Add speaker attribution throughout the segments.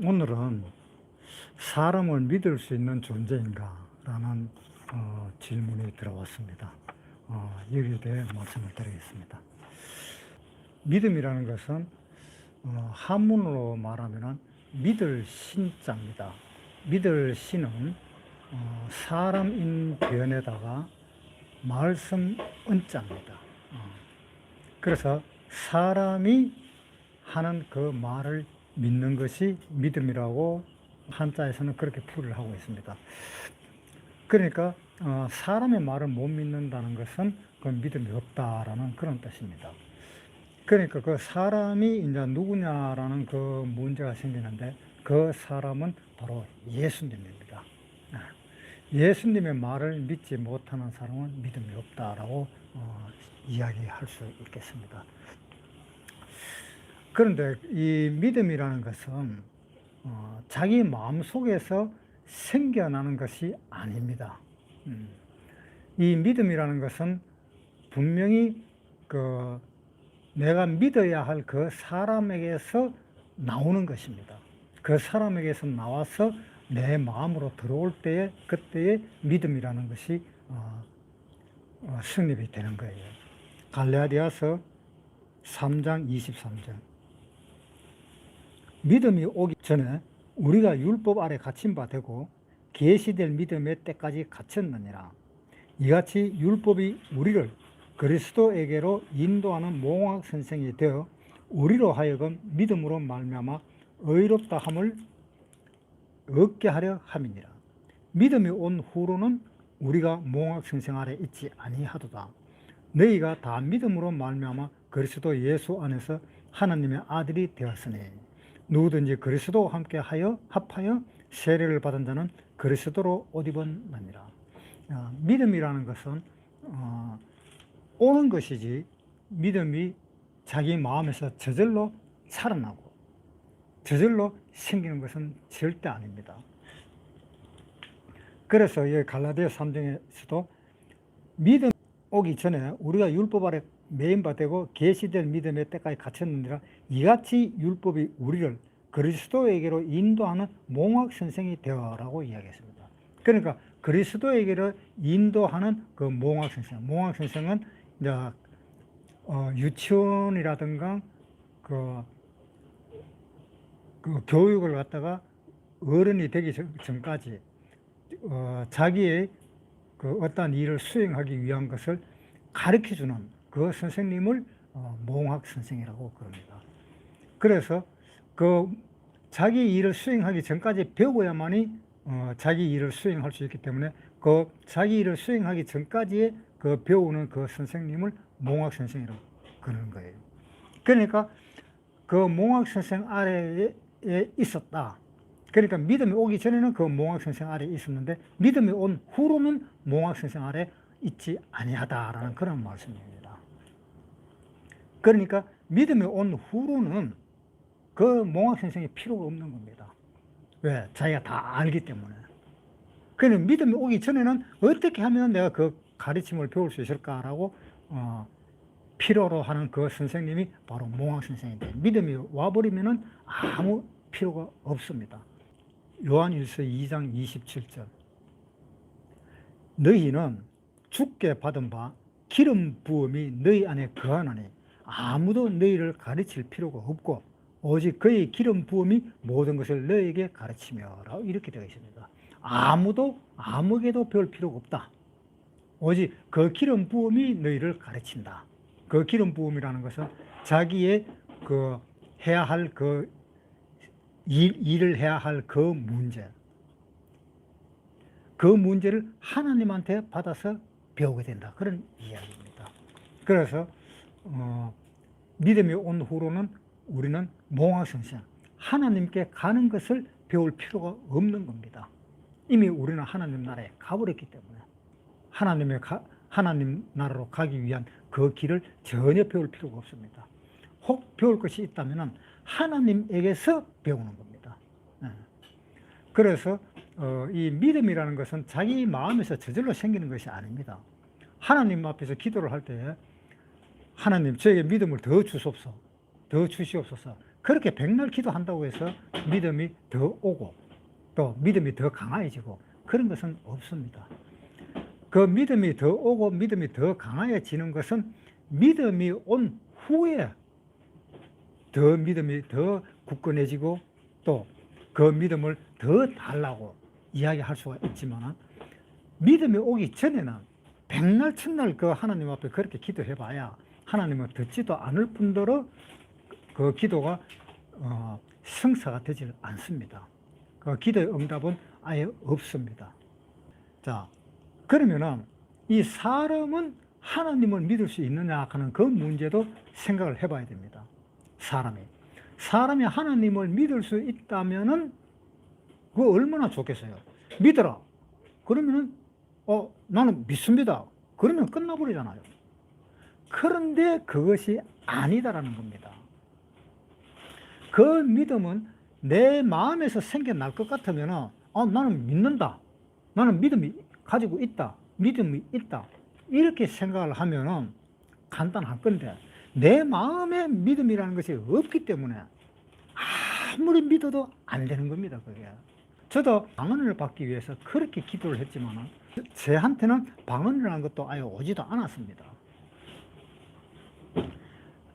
Speaker 1: 오늘은 사람을 믿을 수 있는 존재인가? 라는 어, 질문이 들어왔습니다. 어, 여기에 대해 말씀을 드리겠습니다. 믿음이라는 것은 어, 한문으로 말하면 믿을 신자입니다. 믿을 신은 어, 사람인 변에다가 말씀 은자입니다. 어, 그래서 사람이 하는 그 말을 믿는 것이 믿음이라고 한자에서는 그렇게 풀이를 하고 있습니다. 그러니까 어, 사람의 말을 못 믿는다는 것은 그 믿음이 없다라는 그런 뜻입니다. 그러니까 그 사람이 이제 누구냐라는 그 문제가 생기는데 그 사람은 바로 예수님입니다. 아, 예수님의 말을 믿지 못하는 사람은 믿음이 없다라고 어, 이야기할 수 있겠습니다. 그런데 이 믿음이라는 것은 어, 자기 마음 속에서 생겨나는 것이 아닙니다. 음. 이 믿음이라는 것은 분명히 그 내가 믿어야 할 그 사람에게서 나오는 것입니다. 그 사람에게서 나와서 내 마음으로 들어올 때에 그때의 믿음이라는 것이 어, 어, 성립이 되는 거예요. 갈라디아서 3장 23절. 믿음이 오기 전에 우리가 율법 아래 갇힌 바 되고 계시될 믿음의 때까지 갇혔느니라. 이같이 율법이 우리를 그리스도에게로 인도하는 몽학 선생이 되어 우리로 하여금 믿음으로 말미암아 의롭다 함을 얻게 하려 함이니라. 믿음이 온 후로는 우리가 몽학 선생 아래 있지 아니하도다. 너희가 다 믿음으로 말미암아 그리스도 예수 안에서 하나님의 아들이 되었으니 누구든지 그리스도와 함께 하여 합하여 세례를 받은 자는 그리스도로 옷 입었느니라. 아, 믿음이라는 것은 어, 오는 것이지 믿음이 자기 마음에서 저절로 살아나고 저절로 생기는 것은 절대 아닙니다. 그래서 이 갈라디아 3장에서도 믿음 오기 전에 우리가 율법 아래 매인바 되고 계시될 믿음의 때까지 갇혔느니라 이같이 율법이 우리를 그리스도에게로 인도하는 몽학 선생이 되어라고 이야기했습니다. 그러니까 그리스도에게로 인도하는 그 몽학 선생, 몽학 선생은 이제 어, 유치원이라든가 그, 그 교육을 갖다가 어른이 되기 전, 전까지 어, 자기의 그 어떤 일을 수행하기 위한 것을 가르쳐 주는 그 선생님을 어, 몽학 선생이라고 그럽니다. 그래서 그 자기 일을 수행하기 전까지 배워야만이 어, 자기 일을 수행할 수 있기 때문에 그 자기 일을 수행하기 전까지의 그 배우는 그 선생님을 몽학 선생이라고 그러는 거예요. 그러니까 그 몽학 선생 아래에 있었다. 그러니까 믿음이 오기 전에는 그 몽학 선생 아래에 있었는데 믿음이 온 후로는 몽학 선생 아래 있지 아니하다라는 그런 말씀입니다. 그러니까 믿음이 온 후로는 그 몽학 선생이 필요가 없는 겁니다. 왜? 자기가 다 알기 때문에. 그는 믿음이 오기 전에는 어떻게 하면 내가 그 가르침을 배울 수 있을까라고 어, 필요로 하는 그 선생님이 바로 몽학 선생인데 믿음이 와버리면은 아무 필요가 없습니다. 요한일서 2장 27절. 너희는 죽게 받은 바 기름 부음이 너희 안에 거하나니 아무도 너희를 가르칠 필요가 없고 오직 그의 기름 부음이 모든 것을 너희에게 가르치며 라고 이렇게 되어 있습니다. 아무도 아무에게도 배울 필요가 없다. 오직 그 기름 부음이 너희를 가르친다. 그 기름 부음이라는 것은 자기의 그 해야 할 그 일을 해야 할 그 문제, 그 문제를 하나님한테 받아서 배우게 된다. 그런 이야기입니다. 그래서 어, 믿음이 온 후로는 우리는 몽학선생 하나님께 가는 것을 배울 필요가 없는 겁니다. 이미 우리는 하나님 나라에 가버렸기 때문에 하나님의 가, 하나님 나라로 가기 위한 그 길을 전혀 배울 필요가 없습니다. 혹 배울 것이 있다면 하나님에게서 배우는 겁니다. 네. 그래서 어, 이 믿음이라는 것은 자기 마음에서 저절로 생기는 것이 아닙니다. 하나님 앞에서 기도를 할 때 하나님 저에게 믿음을 더 주소서 더 주시옵소서 그렇게 백날 기도한다고 해서 믿음이 더 오고 또 믿음이 더 강해지고 그런 것은 없습니다. 그 믿음이 더 오고 믿음이 더 강해지는 것은 믿음이 온 후에 더 믿음이 더 굳건해지고 또 그 믿음을 더 달라고 이야기할 수가 있지만 믿음이 오기 전에는 백날 천날 그 하나님 앞에 그렇게 기도해봐야 하나님은 듣지도 않을 뿐더러 그 기도가 어, 성사가 되지 않습니다. 그 기도의 응답은 아예 없습니다. 자, 그러면은 이 사람은 하나님을 믿을 수 있느냐 하는 그 문제도 생각을 해봐야 됩니다. 사람이. 사람이 하나님을 믿을 수 있다면은 그 얼마나 좋겠어요. 믿어라. 그러면은 어 나는 믿습니다. 그러면 끝나버리잖아요. 그런데 그것이 아니다라는 겁니다. 그 믿음은 내 마음에서 생겨날 것 같으면 어, 나는 믿는다. 나는 믿음이 가지고 있다. 믿음이 있다. 이렇게 생각을 하면 간단할 건데 내 마음에 믿음이라는 것이 없기 때문에 아무리 믿어도 안 되는 겁니다. 그게. 저도 방언을 받기 위해서 그렇게 기도를 했지만 제한테는 방언이라는 것도 아예 오지도 않았습니다.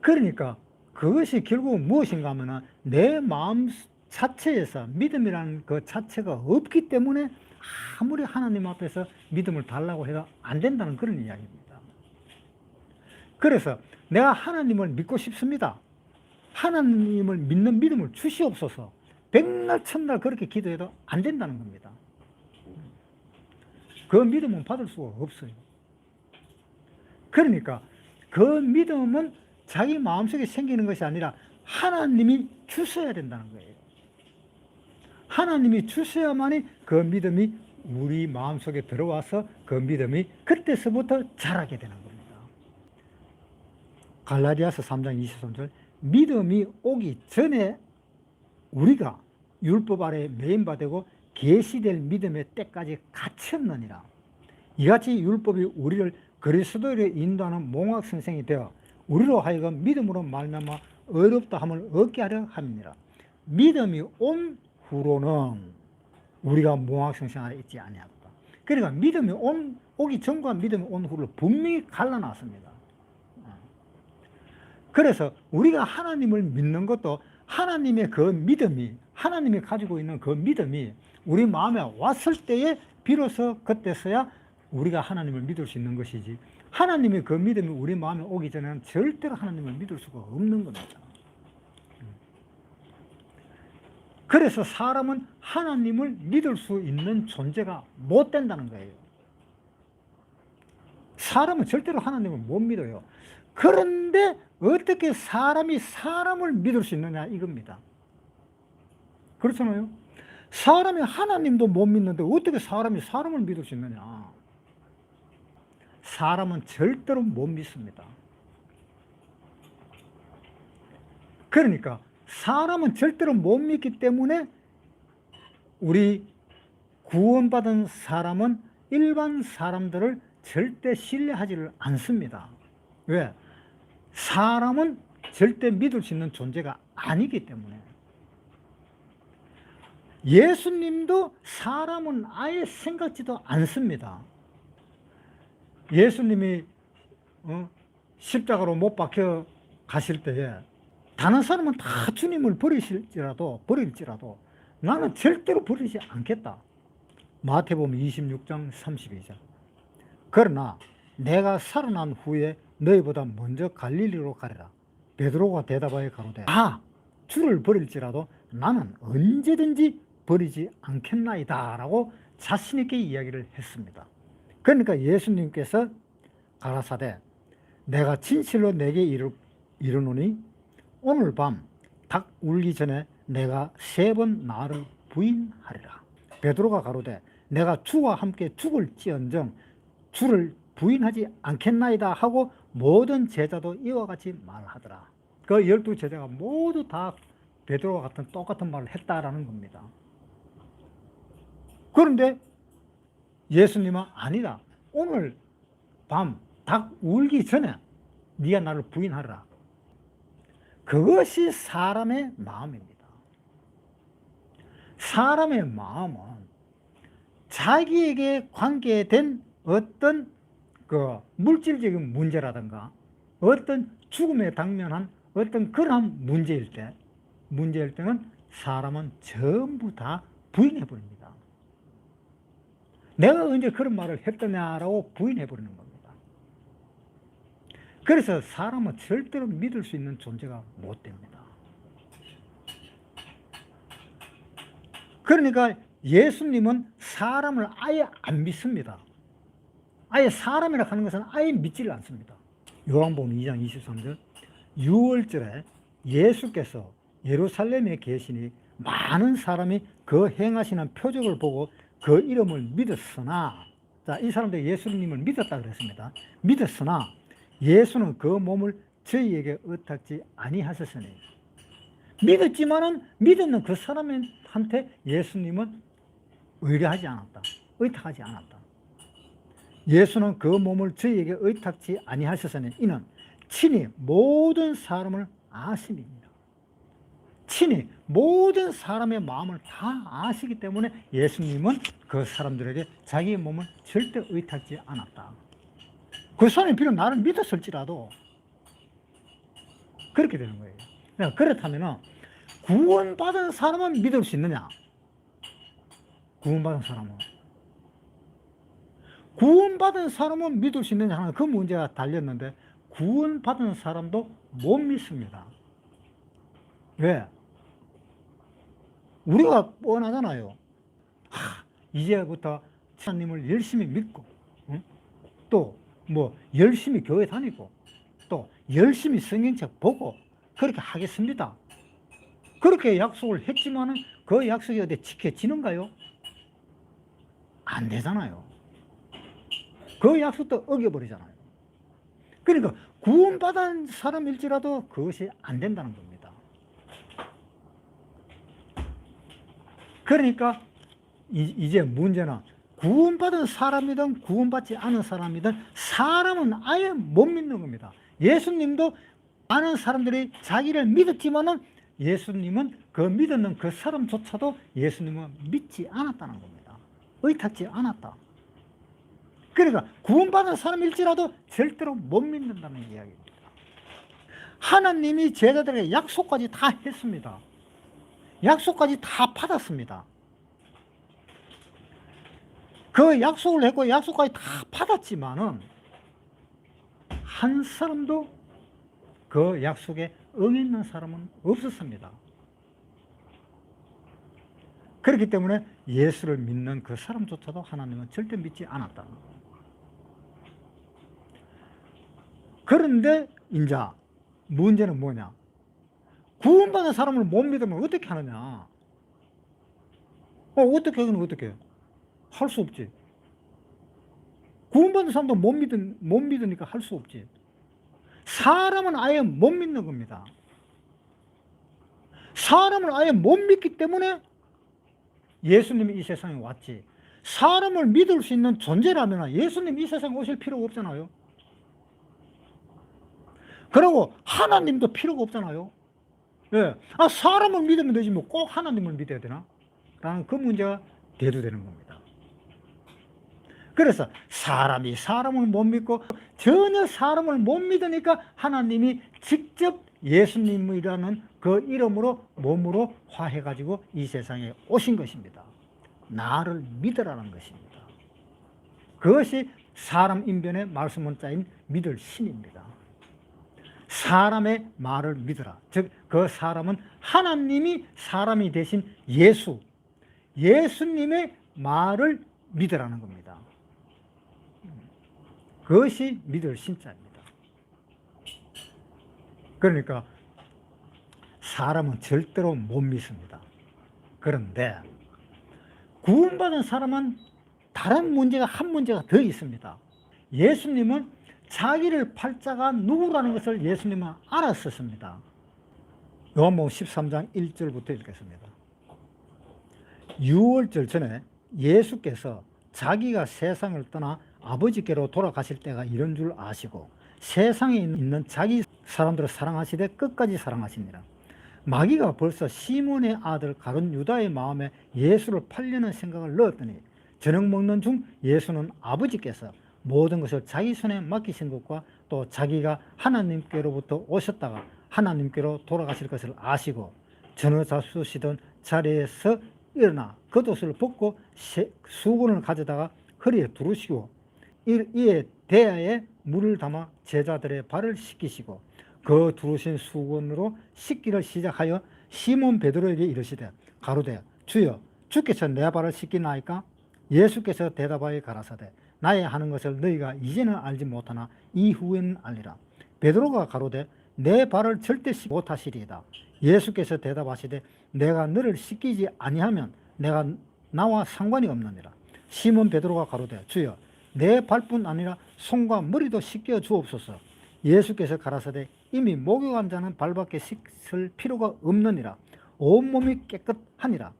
Speaker 1: 그러니까 그것이 결국 무엇인가 하면 내 마음 자체에서 믿음이라는 그 자체가 없기 때문에 아무리 하나님 앞에서 믿음을 달라고 해도 안 된다는 그런 이야기입니다. 그래서 내가 하나님을 믿고 싶습니다. 하나님을 믿는 믿음을 주시옵소서. 백날 천날 그렇게 기도해도 안 된다는 겁니다. 그 믿음은 받을 수가 없어요. 그러니까 그 믿음은 자기 마음속에 생기는 것이 아니라 하나님이 주셔야 된다는 거예요. 하나님이 주셔야만이 그 믿음이 우리 마음속에 들어와서 그 믿음이 그때서부터 자라게 되는 겁니다. 갈라디아서 3장 23절 믿음이 오기 전에 우리가 율법 아래 매인바되고 계시될 믿음의 때까지 갇혔느니라. 이같이 율법이 우리를 그리스도로 인도하는 몽학 선생이 되어 우리로 하여금 믿음으로 말미암아 어렵다 함을 얻게 하려 함이니라. 믿음이 온 후로는 우리가 몽학 선생 아래 있지 아니하다. 그러니까 믿음이 온 오기 전과 믿음이 온 후를 분명히 갈라놨습니다. 그래서 우리가 하나님을 믿는 것도 하나님의 그 믿음이 하나님이 가지고 있는 그 믿음이 우리 마음에 왔을 때에 비로소 그때서야 우리가 하나님을 믿을 수 있는 것이지 하나님의 그 믿음이 우리 마음에 오기 전에는 절대로 하나님을 믿을 수가 없는 겁니다. 그래서 사람은 하나님을 믿을 수 있는 존재가 못 된다는 거예요. 사람은 절대로 하나님을 못 믿어요. 그런데 어떻게 사람이 사람을 믿을 수 있느냐 이겁니다. 그렇잖아요. 사람이 하나님도 못 믿는데 어떻게 사람이 사람을 믿을 수 있느냐. 사람은 절대로 못 믿습니다. 그러니까 사람은 절대로 못 믿기 때문에 우리 구원받은 사람은 일반 사람들을 절대 신뢰하지를 않습니다. 왜? 사람은 절대 믿을 수 있는 존재가 아니기 때문에. 예수님도 사람은 아예 생각지도 않습니다. 예수님이 어, 십자가로 못 박혀 가실 때에 다른 사람은 다 주님을 버리실지라도 버릴지라도 나는 절대로 버리지 않겠다. 마태복음 26장 32절. 그러나 내가 살아난 후에 너희보다 먼저 갈릴리로 가리라. 베드로가 대답하여 가로되 아 주를 버릴지라도 나는 언제든지 버리지 않겠나이다 라고 자신 있게 이야기를 했습니다. 그러니까 예수님께서 가라사대 내가 진실로 내게 이르, 이르노니 오늘 밤 닭 울기 전에 내가 세 번 나를 부인하리라. 베드로가 가로되 내가 주와 함께 죽을지언정 주를 부인하지 않겠나이다 하고 모든 제자도 이와 같이 말하더라. 그 열두 제자가 모두 다 베드로와 같은 똑같은 말을 했다라는 겁니다. 그런데 예수님은 아니다. 오늘 밤 닭 울기 전에 네가 나를 부인하라. 그것이 사람의 마음입니다. 사람의 마음은 자기에게 관계된 어떤 그 물질적인 문제라든가 어떤 죽음에 당면한 어떤 그러한 문제일 때, 문제일 때는 사람은 전부 다 부인해 버립니다. 내가 언제 그런 말을 했더냐라고 부인해 버리는 겁니다. 그래서 사람은 절대로 믿을 수 있는 존재가 못 됩니다. 그러니까 예수님은 사람을 아예 안 믿습니다. 아예 사람이라 하는 것은 아예 믿지를 않습니다. 요한복음 2장 23절 6월절에 예수께서 예루살렘에 계시니 많은 사람이 그 행하시는 표적을 보고 그 이름을 믿었으나 자, 이 사람들 예수님을 믿었다 그랬습니다. 믿었으나 예수는 그 몸을 저희에게 의탁지 아니하셨으니 믿었지만은 믿었는 그 사람한테 예수님은 의뢰하지 않았다. 의탁하지 않았다. 예수는 그 몸을 저희에게 의탁지 아니하셨으니 이는 친히 모든 사람을 아심입니다. 친히 모든 사람의 마음을 다 아시기 때문에 예수님은 그 사람들에게 자기의 몸을 절대 의탁지 않았다. 그 사람이 비록 나를 믿었을지라도 그렇게 되는 거예요. 그러니까 그렇다면 구원받은 사람은 믿을 수 있느냐? 구원받은 사람은 구원받은 사람은 믿을 수 있느냐 하는 그 문제가 달렸는데 구원받은 사람도 못 믿습니다. 왜? 우리가 뻔하잖아요. 하, 이제부터 하나님을 열심히 믿고 응? 또뭐 열심히 교회 다니고 또 열심히 성경책 보고 그렇게 하겠습니다. 그렇게 약속을 했지만은 그 약속이 어디 지켜지는가요? 안 되잖아요. 그 약속도 어겨버리잖아요. 그러니까 구원받은 사람일지라도 그것이 안 된다는 겁니다. 그러니까 이- 이제 문제는 구원받은 사람이든 구원받지 않은 사람이든 사람은 아예 못 믿는 겁니다. 예수님도 많은 사람들이 자기를 믿었지만은 예수님은 그 믿었는 그 사람조차도 예수님은 믿지 않았다는 겁니다. 의탁지 않았다. 그러니까 구원받은 사람일지라도 절대로 못 믿는다는 이야기입니다. 하나님이 제자들에게 약속까지 다 했습니다. 약속까지 다 받았습니다. 그 약속을 했고 약속까지 다 받았지만은 한 사람도 그 약속에 응했는 사람은 없었습니다. 그렇기 때문에 예수를 믿는 그 사람조차도 하나님은 절대 믿지 않았다는 거예요. 그런데 이제 문제는 뭐냐? 구원받은 사람을 못 믿으면 어떻게 하느냐? 어, 어떻게 하긴 어떻게 해? 할수 없지. 구원받은 사람도 못 믿은 못 믿으니까 할 수 없지. 사람은 아예 못 믿는 겁니다. 사람을 아예 못 믿기 때문에 예수님이 이 세상에 왔지. 사람을 믿을 수 있는 존재라면 예수님 이 세상에 오실 필요가 없잖아요. 그리고 하나님도 필요가 없잖아요. 예. 아, 사람을 믿으면 되지 뭐 꼭 하나님을 믿어야 되나? 라는 그 문제가 대두되는 겁니다. 그래서 사람이 사람을 못 믿고 전혀 사람을 못 믿으니까 하나님이 직접 예수님이라는 그 이름으로 몸으로 화해가지고 이 세상에 오신 것입니다. 나를 믿으라는 것입니다. 그것이 사람 인변의 말씀은 짜인 믿을 신입니다. 사람의 말을 믿으라. 즉, 그 사람은 하나님이 사람이 되신 예수, 예수님의 말을 믿으라는 겁니다. 그것이 믿을 신자입니다. 그러니까 사람은 절대로 못 믿습니다. 그런데 구원받은 사람은 다른 문제가 한 문제가 더 있습니다. 예수님은 자기를 팔 자가 누구라는 것을 예수님은 알았었습니다. 요한복음 13장 1절부터 읽겠습니다. 6월절 전에 예수께서 자기가 세상을 떠나 아버지께로 돌아가실 때가 이런 줄 아시고 세상에 있는 자기 사람들을 사랑하시되 끝까지 사랑하시니라. 마귀가 벌써 시몬의 아들 가룟 유다의 마음에 예수를 팔려는 생각을 넣었더니 저녁 먹는 중 예수는 아버지께서 모든 것을 자기 손에 맡기신 것과 또 자기가 하나님께로부터 오셨다가 하나님께로 돌아가실 것을 아시고 전어 잡수시던 자리에서 일어나 겉옷을 벗고 세- 수건을 가져다가 허리에 두르시고 이- 이에 대야에 물을 담아 제자들의 발을 씻기시고 그 두르신 수건으로 씻기를 시작하여 시몬 베드로에게 이르시되 가로되 주여 주께서 내 발을 씻기나이까? 예수께서 대답하여 가라사대 나의 하는 것을 너희가 이제는 알지 못하나 이후에는 알리라. 베드로가 가로되 내 발을 절대 못하시리이다. 예수께서 대답하시되 내가 너를 씻기지 아니하면 내가 나와 상관이 없느니라. 시몬 베드로가 가로되 주여 내 발뿐 아니라 손과 머리도 씻겨 주옵소서. 예수께서 가라사대 이미 목욕한 자는 발밖에 씻을 필요가 없느니라. 온 몸이 깨끗하니라.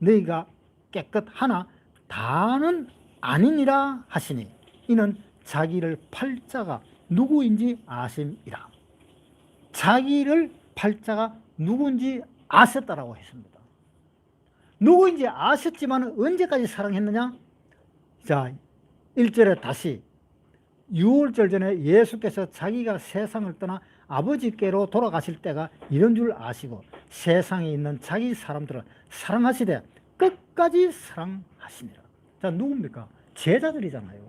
Speaker 1: 너희가 깨끗하나 다는 아니니라 하시니 이는 자기를 팔자가 누구인지 아심이라 자기를 팔자가 누구인지 아셨다라고 했습니다 누구인지 아셨지만 언제까지 사랑했느냐 자 1절에 다시 유월절 전에 예수께서 자기가 세상을 떠나 아버지께로 돌아가실 때가 이런 줄 아시고 세상에 있는 자기 사람들을 사랑하시되 끝까지 사랑하시니라. 자, 누굽니까? 제자들이잖아요.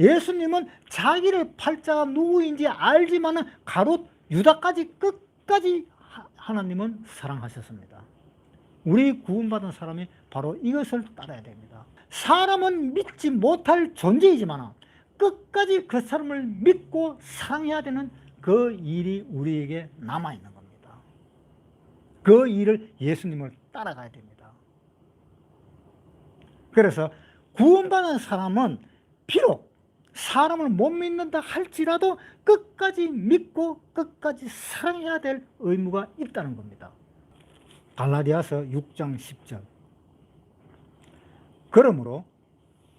Speaker 1: 예수님은 자기를 팔자가 누구인지 알지만은 가롯 유다까지 끝까지 하- 하나님은 사랑하셨습니다. 우리 구원받은 사람이 바로 이것을 따라야 됩니다. 사람은 믿지 못할 존재이지만 끝까지 그 사람을 믿고 사랑해야 되는 그 일이 우리에게 남아 있는 겁니다. 그 일을 예수님을 따라가야 됩니다. 그래서 구원받은 사람은 비록 사람을 못 믿는다 할지라도 끝까지 믿고 끝까지 사랑해야 될 의무가 있다는 겁니다. 갈라디아서 6장 10절. 그러므로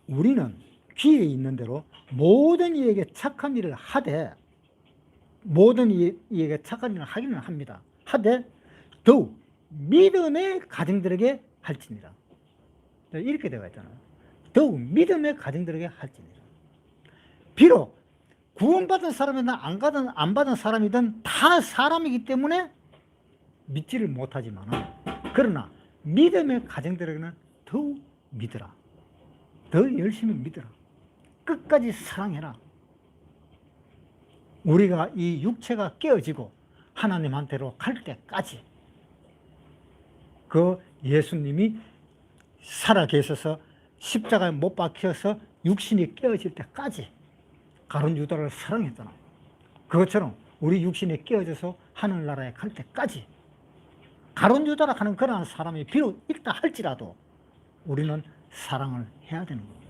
Speaker 1: 우리는 귀에 있는 대로 모든 이에게 착한 일을 하되 모든 이- 이에게 착한 일을 하기는 합니다. 하되 더욱 믿음의 가정들에게 할지니라. 네, 이렇게 되어 있잖아요. 더욱 믿음의 가정들에게 할지니라. 비록 구원받은 사람이든 안 받은 안 받은 사람이든 다 사람이기 때문에 믿지를 못하지만 그러나 믿음의 가정들에게는 더욱 믿으라. 더 열심히 믿으라. 끝까지 사랑해라. 우리가 이 육체가 깨어지고 하나님한테로 갈 때까지 그 예수님이 살아 계셔서 십자가에 못 박혀서 육신이 깨어질 때까지 가론 유다를 사랑했잖아. 그것처럼 우리 육신이 깨어져서 하늘나라에 갈 때까지 가론 유다라 하는 그러한 사람이 비록 있다 할지라도 우리는 사랑을 해야 되는 겁니다.